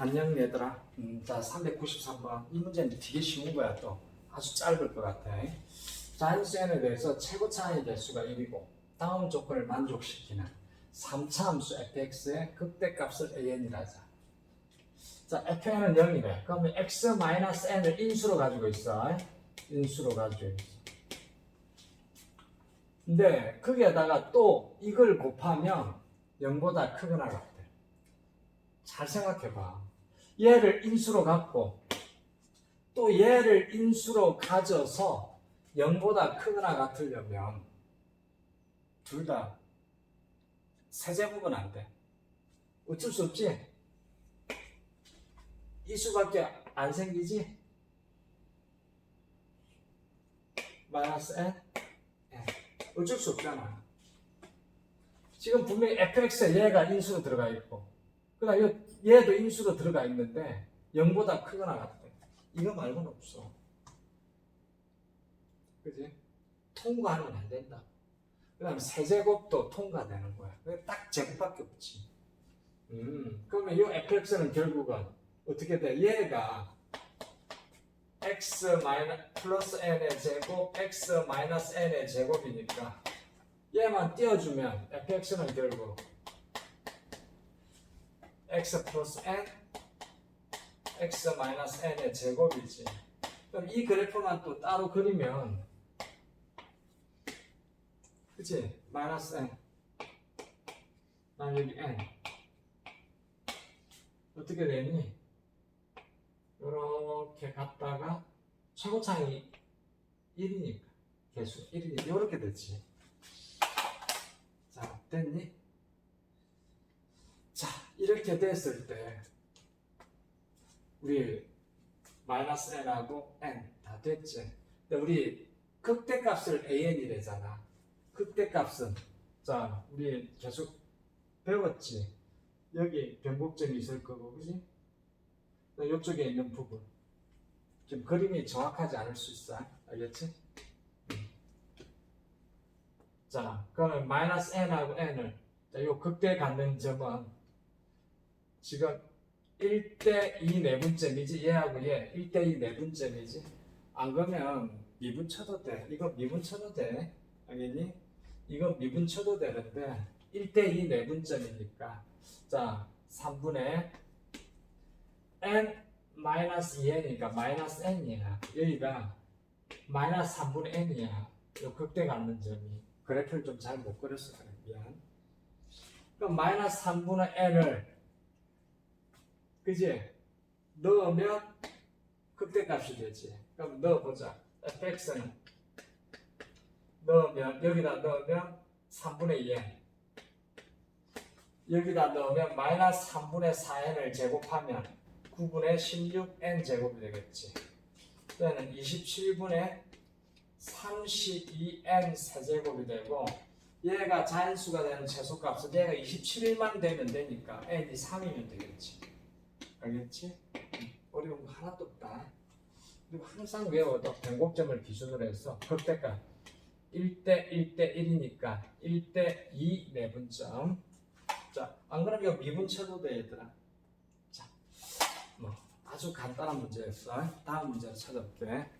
안녕 얘들아. 음, 자 393번 이 문제는 되게 쉬운 거야 또 아주 짧을 것 같아. 자연수N에 대해서 최고 차이 개수가 1이고 다음 조건을 만족시키는 3차 함수 fx의 극대값을 an이라자. 자 fn은 0이래. 그러면 x-n을 인수로 가지고 있어. 인수로 가지고 있어. 근데 거기에다가 또 이걸 곱하면 0보다 크거나 같아. 잘 생각해봐. 얘를 인수로 갖고 또 얘를 인수로 가져서 0보다 크거나 같으려면 둘 다 세제곱은 안 돼. 어쩔 수 없지. 이 수밖에 안 생기지. 마이너스 n? n. 어쩔 수 없잖아. 지금 분명히 fx에 얘가 인수로 들어가 있고 그다음 얘도 인수로 들어가 있는데 0보다 크거나 같대. 이거 말고는 없어. 그지? 통과하면 안 된다. 그 다음에 세제곱도 통과되는 거야. 딱 제곱밖에 없지. 음, 그러면 이 fx는 결국은 어떻게 돼? 얘가 x 플러스 n의 제곱, x 마이너스 n의 제곱이니까 얘만 띄워주면 fx는 결국 x 플러스 n, x 마이너스 n의 제곱이지. 그럼 이 그래프만 또 따로 그리면, 그치? 마이너스 n, 난 여기 n. 어떻게 되니? 이렇게 갔다가 최고차이 1이니까 개수 1이니까 이렇게 됐지. 자, 됐니? 자, 이렇게 됐을 때 우리 마이너스 n하고 n 다 됐지. 근데 우리 극대값을 an이래잖아. 극대값은 자, 우리 계속 배웠지. 여기 변곡점이 있을 거고, 그지? 이쪽에 있는 부분. 지금 그림이 정확하지 않을 수 있어. 알겠지? 음. 자, 그러면 마이너스 n하고 n을 자, 요 극대 갖는 점은 지금 1대2 내분점이지? 얘하고 얘. 1대2 내분점이지? 안 그러면 미분 쳐도 돼. 이거 미분 쳐도 돼. 알겠니? 이거 미분 쳐도 되는데 1대2 내분점이니까. 자 3분의 n 마이너스 2n이니까 마이너스 n이야. 여기가 마이너스 3분의 n이야. 요 극대 갖는 점이. 그래프를 좀 잘 못 그렸어 그럼 마이너스 3분의 n을 그지? 넣으면 극대값이 되지. 그럼 넣어보자. fx는 넣으면 여기다 넣으면 3분의 2n 여기다 넣으면 마이너스 3분의 4n을 제곱하면 9분의 16n 제곱이 되겠지. 그러면 27분의 32n 세제곱이 되고 얘가 자연수가 되는 최소값은 얘가 27만 되면 되니까 n이 3이면 되겠지. 알겠지? 음, 어려운 거 하나도 없다. 그리고 항상 외워도 변곡점을 기준으로 해서 극대값 1대 1대 1이니까 1대 2 내분점. 자, 안 그러면 미분 돼, 얘들아. 자, 뭐 아주 간단한 문제였어. 다음 문제로 찾아볼게.